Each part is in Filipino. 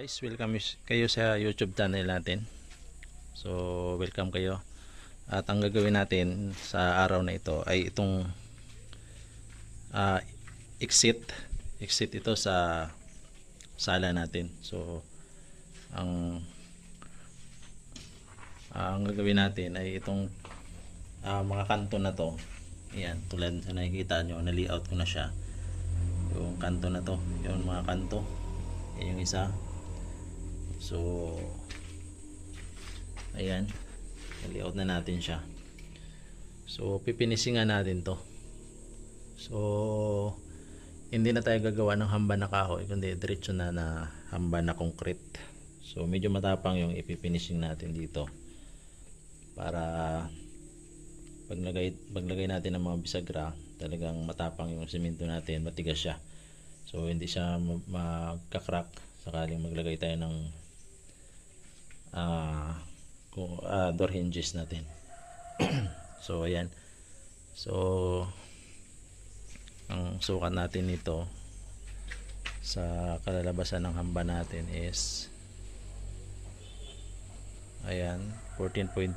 Guys, welcome kayo sa YouTube channel natin. So, welcome kayo. At ang gagawin natin sa araw na ito ay itong ah, exit. Exit ito sa sala natin. So, ang ang gagawin natin ay itong ah, mga kanto na to. Ayan, tulad sa nakikita nyo, na-layout ko na siya. Yung kanto na to, yung mga kanto. Yan yung isa. So, ayan. layout na natin siya. So, pipinisingan natin to. So, hindi na tayo gagawa ng hamba na kahoy, kundi diretso na na hamba na concrete. So, medyo matapang yung ipipinising natin dito. Para paglagay, paglagay natin ng mga bisagra, talagang matapang yung semento natin, matigas siya. So, hindi siya ma- magka-crack sakaling maglagay tayo ng kung ah, door hinges natin. so, ayan. So, ang sukat natin nito sa kalalabasan ng hamba natin is ayan 14.5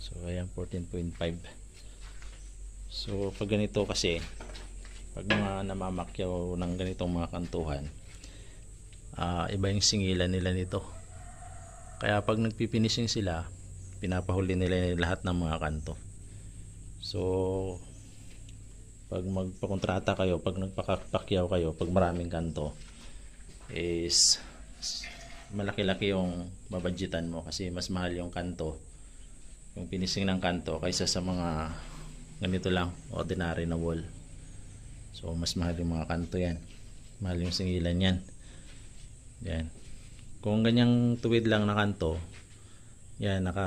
so ayan 14.5 so pag ganito kasi pag mga namamakyaw ng ganitong mga kantuhan ah, iba yung singilan nila nito. Kaya pag nagpipinising sila pinapahuli nila lahat ng mga kanto. So pag magpakontrata kayo pag nagpakakyaw kayo pag maraming kanto is malaki-laki yung babadgetan mo kasi mas mahal yung kanto yung finishing ng kanto kaysa sa mga ganito lang ordinary na wall. So mas mahal yung mga kanto yan. Mahal yung singilan yan. Yan. Kung ganyang tuwid lang na kanto yan naka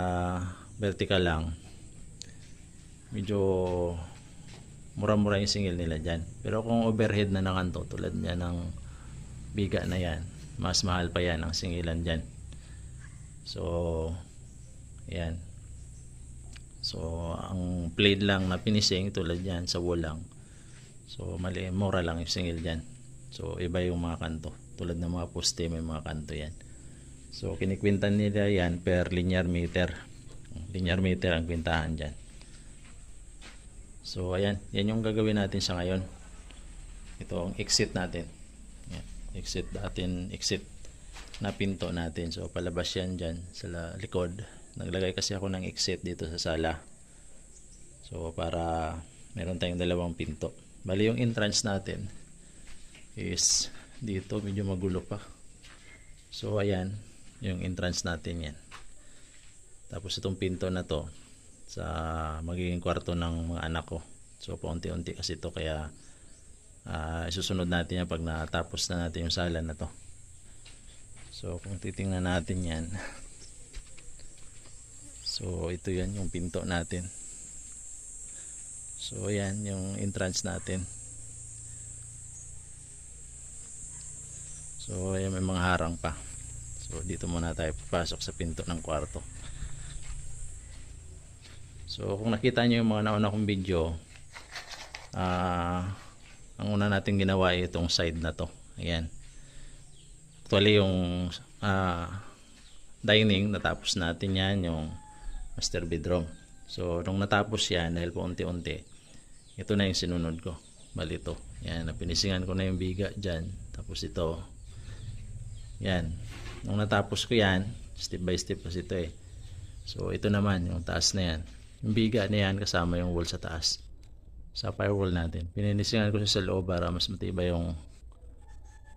vertical lang. Medyo mura-mura yung singil nila dyan. Pero kung overhead na na kanto tulad niya ng biga na yan mas mahal pa yan ang singilan dyan. So yan so ang blade lang na finishing tulad yan sa wall lang so mali mura lang yung singil dyan. So iba yung mga kanto. Tulad ng mga poste may mga kanto yan. So kinikwintan nila yan per linear meter. Linear meter ang kwintahan dyan. So ayan. Yan yung gagawin natin sa ngayon. Ito ang exit natin. Yan, exit natin exit na pinto natin. So palabas yan dyan sa likod naglagay kasi ako ng exit dito sa sala. So para meron tayong dalawang pinto. Bali yung entrance natin is dito medyo magulo pa. So ayan yung entrance natin yan. Tapos itong pinto na to sa magiging kwarto ng mga anak ko. So paunti-unti kasi to. Kaya ah, isusunod natin yan pag natapos na natin yung sala na to. So kung titingnan natin yan so ito yan yung pinto natin. So yan yung entrance natin. So ayan may mga harang pa. So dito muna tayo papasok sa pinto ng kwarto. So kung nakita nyo yung mga nauna kong video ah ang una natin ginawa ay itong side na to. Ayan. Actually yung ah, dining natapos natin yan yung master bedroom so nung natapos yan dahil po unti-unti ito na yung sinunod ko bali ito yan napinisingan ko na yung biga dyan tapos ito yan nung natapos ko yan step by step kasi ito eh so ito naman yung taas na yan yung biga na yan kasama yung wall sa taas sa firewall natin. Pininisingan ko siya sa loob para mas matibay yung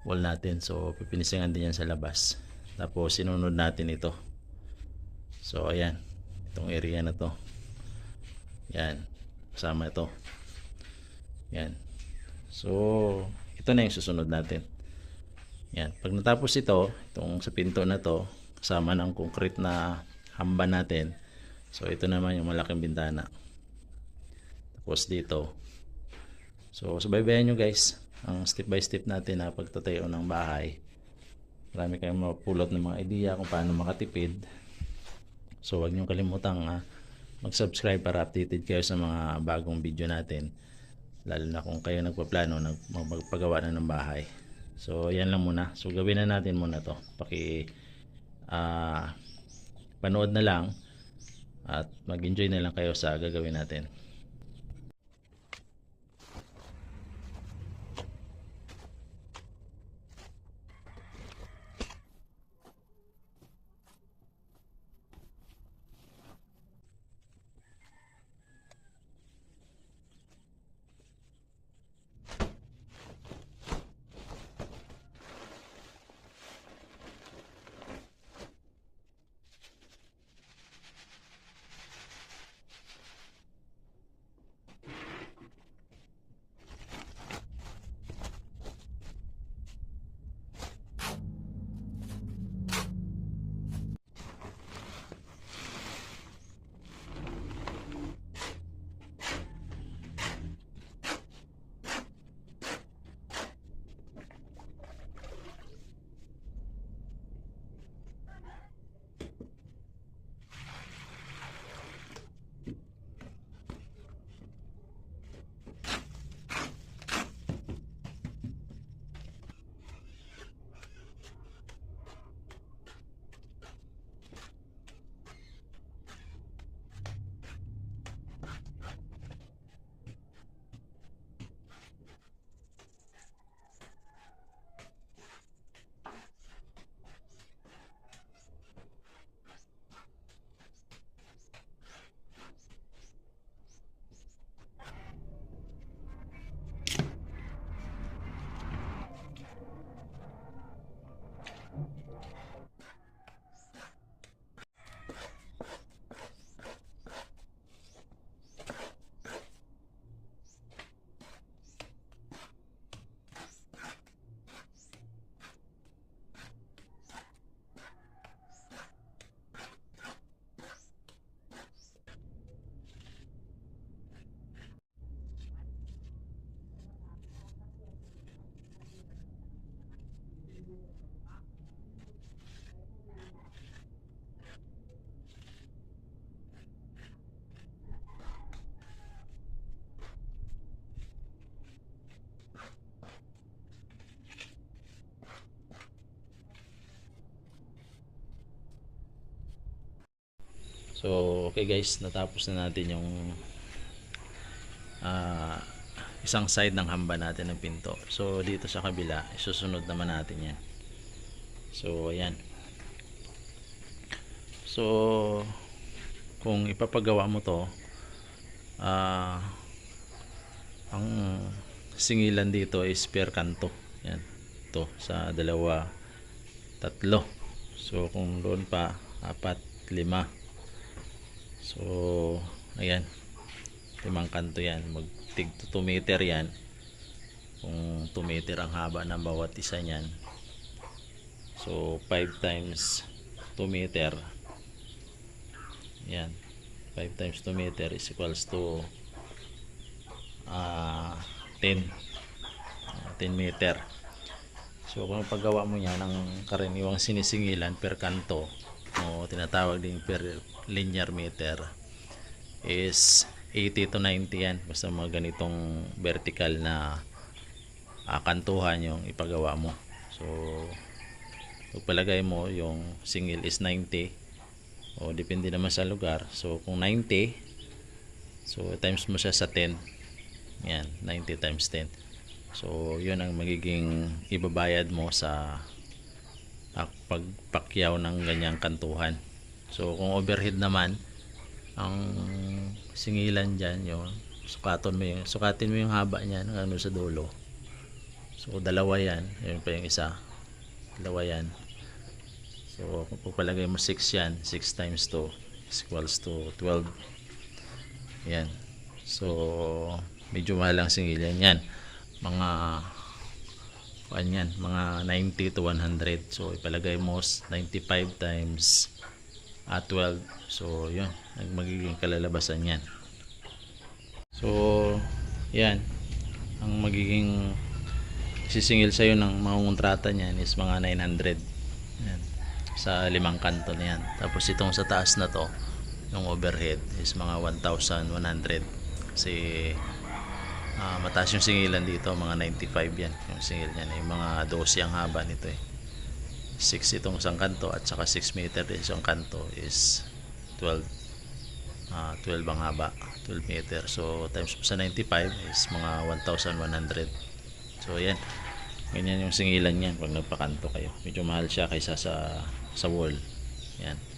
wall natin. So, pipinisingan din yan sa labas. Tapos, sinunod natin ito. So, ayan. Itong area na to. Yan. Kasama ito. Yan. So, ito na yung susunod natin. Yan. Pag natapos ito, itong sa pinto na to, kasama ng concrete na hamba natin. So, ito naman yung malaking bintana. Tapos dito. So, subaybayan nyo guys ang step by step natin na pagtatayo ng bahay. Marami kayong mapulot ng mga idea kung paano makatipid. So, huwag nyo kalimutang ah, mag-subscribe para updated kayo sa mga bagong video natin. lalo na kung kayo nagpaplano ng magpagawa na ng bahay. So yan lang muna. So gawin na natin muna to. Paki ah panood na lang at mag-enjoy na lang kayo sa gagawin natin So, okay guys, natapos na natin yung ah, isang side ng hamba natin ng pinto. So, dito sa kabila, isusunod naman natin yan. So, ayan. So, kung ipapagawa mo to, ah, ang singilan dito is per kanto. Yan. To sa dalawa, tatlo. So, kung doon pa, apat, lima. So, ayan. Limang kanto yan. Mag tig 2 meter yan. Kung 2 meter ang haba ng bawat isa niyan. So, 5 times 2 meter. Yan. 5 times 2 meter is equals to ah 10. Ah, 10 meter. So, kung paggawa mo yan ng karaniwang sinisingilan per kanto, o tinatawag din per linear meter is 80 to 90 yan. Basta mga ganitong vertical na ah, kantuhan yung ipagawa mo. So pagpalagay mo yung single is 90 o depende naman sa lugar. So kung 90 so times mo siya sa 10 yan 90 times 10 so yun ang magiging ibabayad mo sa pak- pagpakyaw ng ganyang kantuhan. So kung overhead naman ang singilan diyan yung sukaton mo yung sukatin mo yung haba niya ng ano sa dulo. So dalawa yan, yun pa yung isa. Dalawa yan. So kung pagpalagay mo 6 yan, 6 times 2 is equals to 12. Yan. So medyo mahal ang singilan yan. Mga kuan yan, mga 90 to 100. So, ipalagay mo s- 95 times at 12. So, yun, magiging kalalabasan yan. So, yan. Ang magiging sisingil sa'yo ng mga kontrata niyan is mga 900. Yan. Sa limang kanto na yan. Tapos itong sa taas na to, yung overhead is mga 1,100. Kasi Ah, mataas yung singilan dito, mga 95 yan. Yung singil niyan, yung mga 12 ang haba nito eh. 6 itong isang kanto at saka 6 meter din isang kanto is 12 ah 12 ang haba 12 meter. So times sa 95 is mga 1,100 so yan. Ganyan yung singilan yan pag nagpakanto kayo. Medyo mahal siya kaysa sa sa wall. Yan